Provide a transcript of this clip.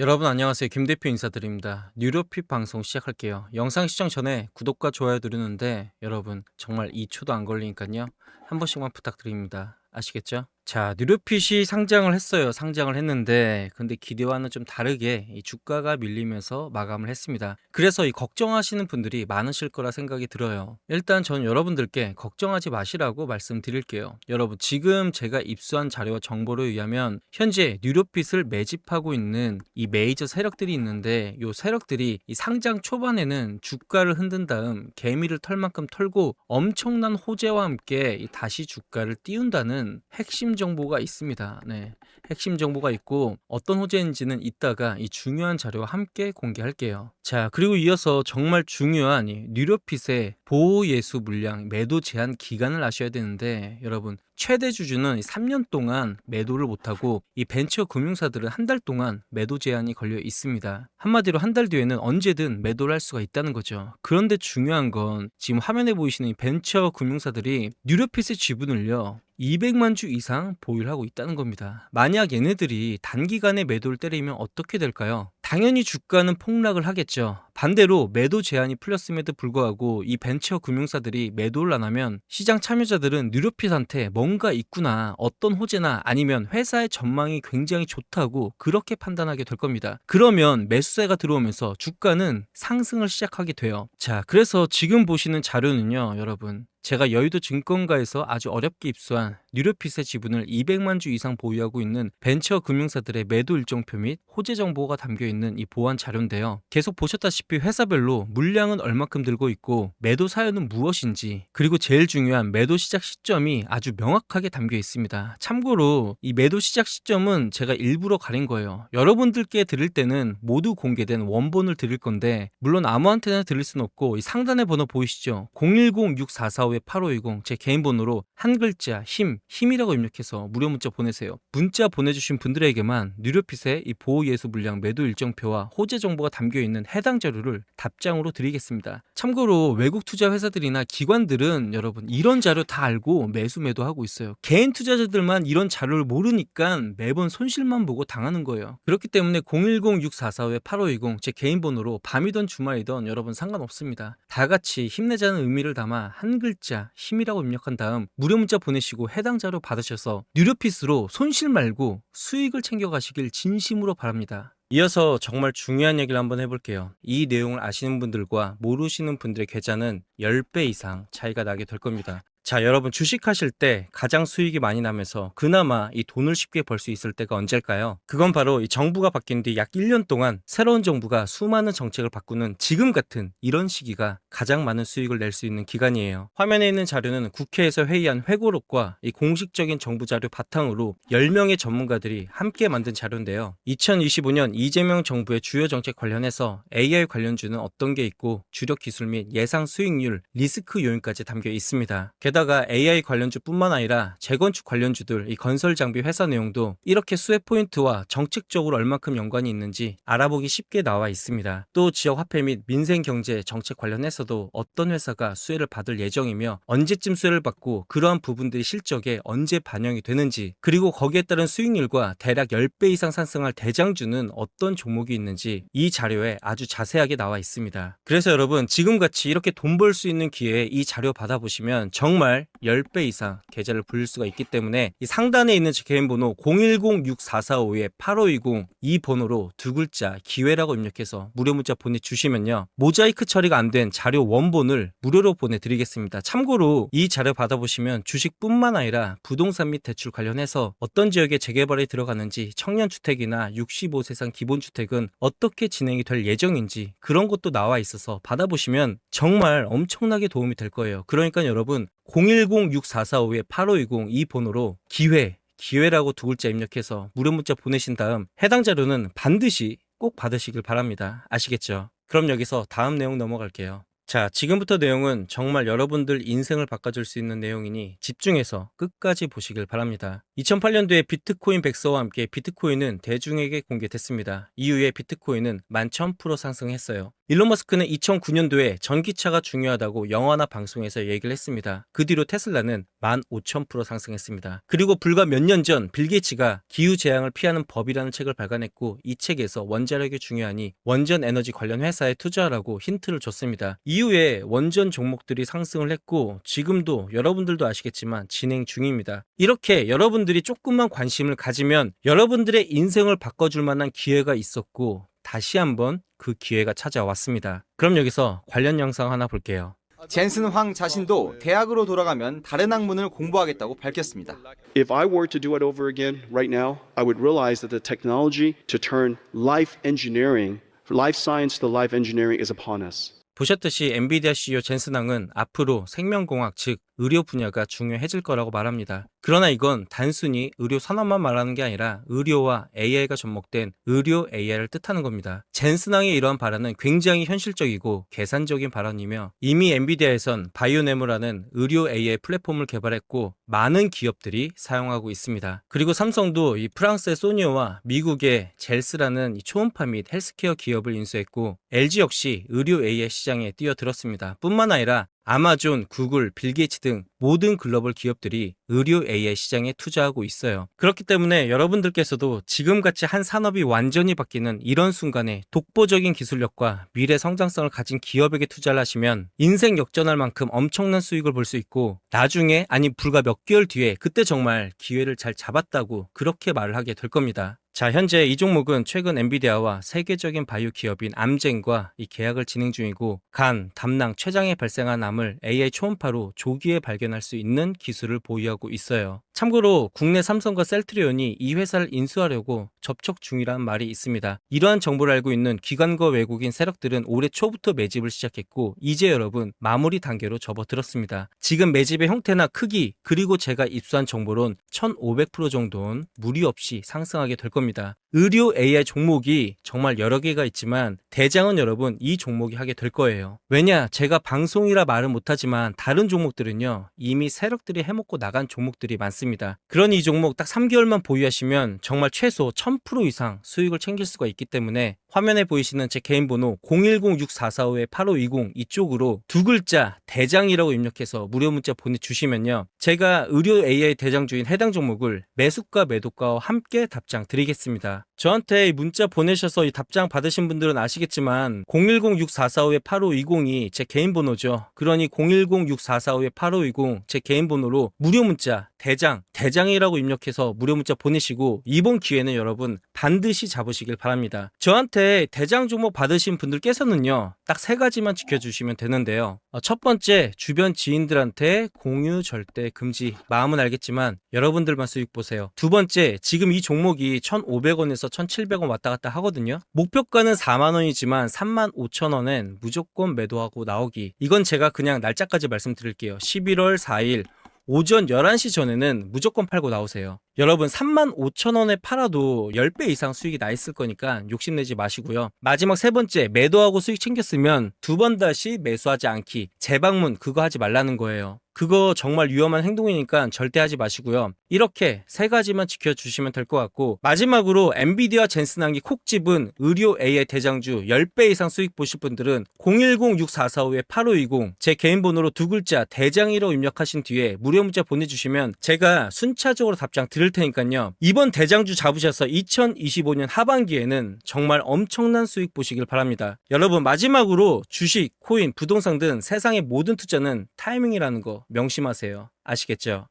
여러분 안녕하세요. 김 대표 인사드립니다. 뉴로핏 방송 시작할게요. 영상 시청 전에 구독과 좋아요 누르는데 여러분 정말 2초도 안 걸리니까요. 한 번씩만 부탁드립니다. 아시겠죠? 자, 뉴로핏이 상장을 했어요. 상장을 했는데 근데 기대와는 좀 다르게 이 주가가 밀리면서 마감을 했습니다. 그래서 이 걱정하시는 분들이 많으실 거라 생각이 들어요. 일단 전 여러분들께 걱정하지 마시라고 말씀드릴게요. 여러분 지금 제가 입수한 자료와 정보를 의하면 현재 뉴로핏을 매집하고 있는 이 메이저 세력들이 있는데 이 세력들이 이 상장 초반에는 주가를 흔든 다음 개미를 털 만큼 털고 엄청난 호재와 함께 이 다시 주가를 띄운다는 핵심 정보가 있습니다. 네. 핵심 정보가 있고 어떤 호재인지는 이따가 이 중요한 자료와 함께 공개할게요. 자, 그리고 이어서 정말 중요한 이 뉴로핏의 보호 예수 물량 매도 제한 기간을 아셔야 되는데 여러분 최대 주주는 3년 동안 매도를 못하고 이 벤처 금융사들은 한 달 동안 매도 제한이 걸려 있습니다. 한마디로 한 달 뒤에는 언제든 매도를 할 수가 있다는 거죠. 그런데 중요한 건 지금 화면에 보이시는 이 벤처 금융사들이 뉴로핏의 지분을요 200만 주 이상 보유를 하고 있다는 겁니다. 만약 얘네들이 단기간에 매도를 때리면 어떻게 될까요? 당연히 주가는 폭락을 하겠죠. 반대로 매도 제한이 풀렸음에도 불구하고 이 벤처 금융사들이 매도를 안 하면 시장 참여자들은 뉴로핏한테 뭔가 있구나, 어떤 호재나 아니면 회사의 전망이 굉장히 좋다고 그렇게 판단하게 될 겁니다. 그러면 매수세가 들어오면서 주가는 상승을 시작하게 돼요. 자, 그래서 지금 보시는 자료는요, 여러분. 제가 여의도 증권가에서 아주 어렵게 입수한 뉴로핏의 지분을 200만 주 이상 보유하고 있는 벤처 금융사들의 매도 일정표 및 호재 정보가 담겨 있는 이 보안 자료인데요. 계속 보셨다시피 회사별로 물량은 얼마큼 들고 있고 매도 사연은 무엇인지 그리고 제일 중요한 매도 시작 시점이 아주 명확하게 담겨 있습니다. 참고로 이 매도 시작 시점은 제가 일부러 가린 거예요. 여러분들께 드릴 때는 모두 공개된 원본을 드릴 건데 물론 아무한테나 드릴 순 없고 이 상단의 번호 보이시죠? 010-6445-8520 제 개인 번호로 한 글자 힘, 힘이라고 입력해서 무료 문자 보내세요. 문자 보내주신 분들에게만 뉴로핏의 이 보호 예수 물량 매도 일정표와 호재 정보가 담겨 있는 해당 자료를 답장으로 드리겠습니다. 참고로 외국 투자 회사들이나 기관들은 여러분 이런 자료 다 알고 매수 매도하고 있어요. 개인 투자자들만 이런 자료를 모르니까 매번 손실만 보고 당하는 거예요. 그렇기 때문에 010-6445-8520 제 개인 번호로 밤이던 주말이던 여러분 상관없습니다. 다 같이 힘내자는 의미를 담아 한 글자 힘이라고 입력한 다음 무료 문자 보내시고 해당 자료 받으셔서 뉴로핏으로 손실 말고 수익을 챙겨가시길 진심으로 바랍니다. 이어서 정말 중요한 얘기를 한번 해볼게요. 이 내용을 아시는 분들과 모르시는 분들의 계좌는 10배 이상 차이가 나게 될 겁니다. 자, 여러분 주식하실 때 가장 수익이 많이 나면서 그나마 이 돈을 쉽게 벌 수 있을 때가 언제일까요? 그건 바로 이 정부가 바뀐 뒤 약 1년 동안 새로운 정부가 수많은 정책을 바꾸는 지금 같은 이런 시기가 가장 많은 수익을 낼 수 있는 기간이에요. 화면에 있는 자료는 국회에서 회의한 회고록과 이 공식적인 정부 자료 바탕으로 10명의 전문가들이 함께 만든 자료인데요. 2025년 이재명 정부의 주요 정책 관련해서 AI 관련주는 어떤 게 있고 주력 기술 및 예상 수익률, 리스크 요인까지 담겨 있습니다. 게다가 AI 관련주뿐만 아니라 재건축 관련주들, 이 건설 장비 회사 내용도 이렇게 수혜 포인트와 정책적으로 얼만큼 연관이 있는지 알아보기 쉽게 나와 있습니다. 또 지역 화폐 및 민생 경제 정책 관련해서도 어떤 회사가 수혜를 받을 예정이며 언제쯤 수혜를 받고 그러한 부분들이 실적에 언제 반영이 되는지 그리고 거기에 따른 수익률과 대략 10배 이상 상승할 대장주는 어떤 종목이 있는지 이 자료에 아주 자세하게 나와 있습니다. 그래서 여러분 지금같이 이렇게 돈 벌 수 있는 기회에 이 자료 받아보시면 정말 10배 이상 계좌를 불릴 수가 있기 때문에 이 상단에 있는 제 개인 번호 010-6445-8520 이 번호로 두 글자 기회라고 입력해서 무료 문자 보내주시면요. 모자이크 처리가 안 된 자료 원본을 무료로 보내드리겠습니다. 참고로 이 자료 받아보시면 주식뿐만 아니라 부동산 및 대출 관련해서 어떤 지역에 재개발이 들어가는지 청년주택이나 65세상 기본주택은 어떻게 진행이 될 예정인지 그런 것도 나와 있어서 받아보시면 정말 엄청나게 도움이 될 거예요. 그러니까 여러분 010-6445-8520 이 번호로 기회 기회라고 두 글자 입력해서 무료 문자 보내신 다음 해당 자료는 반드시 꼭 받으시길 바랍니다. 아시겠죠? 그럼 여기서 다음 내용 넘어갈게요. 자, 지금부터 내용은 정말 여러분들 인생을 바꿔줄 수 있는 내용이니 집중해서 끝까지 보시길 바랍니다. 2008년도에 비트코인 백서와 함께 비트코인은 대중에게 공개됐습니다. 이후에 비트코인은 11,000% 상승했어요. 일론 머스크는 2009년도에 전기차가 중요하다고 영화나 방송에서 얘기를 했습니다. 그 뒤로 테슬라는 15,000% 상승했습니다. 그리고 불과 몇 년 전 빌 게이츠가 기후 재앙을 피하는 법이라는 책을 발간했고 이 책에서 원자력이 중요하니 원전 에너지 관련 회사에 투자하라고 힌트를 줬습니다. 이후에 원전 종목들이 상승을 했고 지금도 여러분들도 아시겠지만 진행 중입니다. 이렇게 여러분들이 조금만 관심을 가지면 여러분들의 인생을 바꿔줄 만한 기회가 있었고 다시 한번 그 기회가 찾아왔습니다. 그럼 여기서 관련 영상 하나 볼게요. 젠슨 황 자신도 대학으로 돌아가면 다른 학문을 공부하겠다고 밝혔습니다. If I were to do it over again right now, I would realize that the technology to turn life engineering, life science to life engineering is upon us. 보셨듯이 엔비디아 CEO 젠슨왕은 앞으로 생명공학 즉 의료 분야가 중요해질 거라고 말합니다. 그러나 이건 단순히 의료 산업만 말하는 게 아니라 의료와 AI가 접목된 의료 AI를 뜻하는 겁니다. 젠슨왕의 이러한 발언은 굉장히 현실적이고 계산적인 발언이며 이미 엔비디아에선 바이오네모라는 의료 AI 플랫폼을 개발했고 많은 기업들이 사용하고 있습니다. 그리고 삼성도 이 프랑스의 소니오와 미국의 젤스라는 이 초음파 및 헬스케어 기업을 인수했고 LG 역시 의료 AI 시장에 뛰어들었습니다. 뿐만 아니라 아마존, 구글, 빌 게이츠 등 모든 글로벌 기업들이 의료 AI 시장에 투자하고 있어요. 그렇기 때문에 여러분들께서도 지금같이 한 산업이 완전히 바뀌는 이런 순간에 독보적인 기술력과 미래 성장성을 가진 기업에게 투자를 하시면 인생 역전할 만큼 엄청난 수익을 볼 수 있고 나중에 아니 불과 몇 개월 뒤에 그때 정말 기회를 잘 잡았다고 그렇게 말을 하게 될 겁니다. 자, 현재 이 종목은 최근 엔비디아와 세계적인 바이오 기업인 암젠과 이 계약을 진행 중이고 간, 담낭, 췌장에 발생한 암을 AI 초음파로 조기에 발견할 수 있는 기술을 보유하고 있어요. 참고로 국내 삼성과 셀트리온이 이 회사를 인수하려고 접촉 중이라는 말이 있습니다. 이러한 정보를 알고 있는 기관과 외국인 세력들은 올해 초부터 매집을 시작했고 이제 여러분 마무리 단계로 접어들었습니다. 지금 매집의 형태나 크기 그리고 제가 입수한 정보론 1500% 정도는 무리 없이 상승하게 될 겁니다. 의료 AI 종목이 정말 여러 개가 있지만 대장은 여러분 이 종목이 하게 될 거예요. 왜냐 제가 방송이라 말은 못하지만 다른 종목들은요 이미 세력들이 해먹고 나간 종목들이 많습니다. 그런 이 종목 딱 3개월만 보유하시면 정말 최소 1000% 이상 수익을 챙길 수가 있기 때문에 화면에 보이시는 제 개인 번호 010-6445-8520 이쪽으로 두 글자 대장이라고 입력해서 무료 문자 보내주시면요. 제가 의료 AI 대장주인 해당 종목을 매수가 매도가와 함께 답장 드리겠습니다. 드리겠습니다. 저한테 이 문자 보내셔서 이 답장 받으신 분들은 아시겠지만 010-6445-8520이 제 개인 번호죠. 그러니 010-6445-8520 제 개인 번호로 무료 문자 대장, 대장이라고 입력해서 무료 문자 보내시고 이번 기회는 여러분 반드시 잡으시길 바랍니다. 저한테 대장 종목 받으신 분들께서는요. 딱 세 가지만 지켜주시면 되는데요. 어, 첫 번째, 주변 지인들한테 공유 절대 금지. 마음은 알겠지만 여러분들만 수익 보세요. 두 번째, 지금 이 종목이 1,500원에서 1,700원 왔다 갔다 하거든요. 목표가는 4만 원이지만 3만 5천 원엔 무조건 매도하고 나오기. 이건 제가 그냥 날짜까지 말씀드릴게요. 11월 4일 오전 11시 전에는 무조건 팔고 나오세요. 여러분 3만 5천 원에 팔아도 10배 이상 수익이 나 있을 거니까 욕심내지 마시고요. 마지막 세 번째 매도하고 수익 챙겼으면 두 번 다시 매수하지 않기. 재방문 그거 하지 말라는 거예요. 그거 정말 위험한 행동이니까 절대 하지 마시고요. 이렇게 세 가지만 지켜주시면 될 것 같고 마지막으로 엔비디아 젠슨항이 콕 집은 의료 AI 대장주 10배 이상 수익 보실 분들은 010-6445-8520 제 개인 번호로 두 글자 대장이라고 입력하신 뒤에 무료 문자 보내주시면 제가 순차적으로 답장 드릴 테니까요. 이번 대장주 잡으셔서 2025년 하반기에는 정말 엄청난 수익 보시길 바랍니다. 여러분 마지막으로 주식, 코인, 부동산 등 세상의 모든 투자는 타이밍이라는 거 명심하세요. 아시겠죠?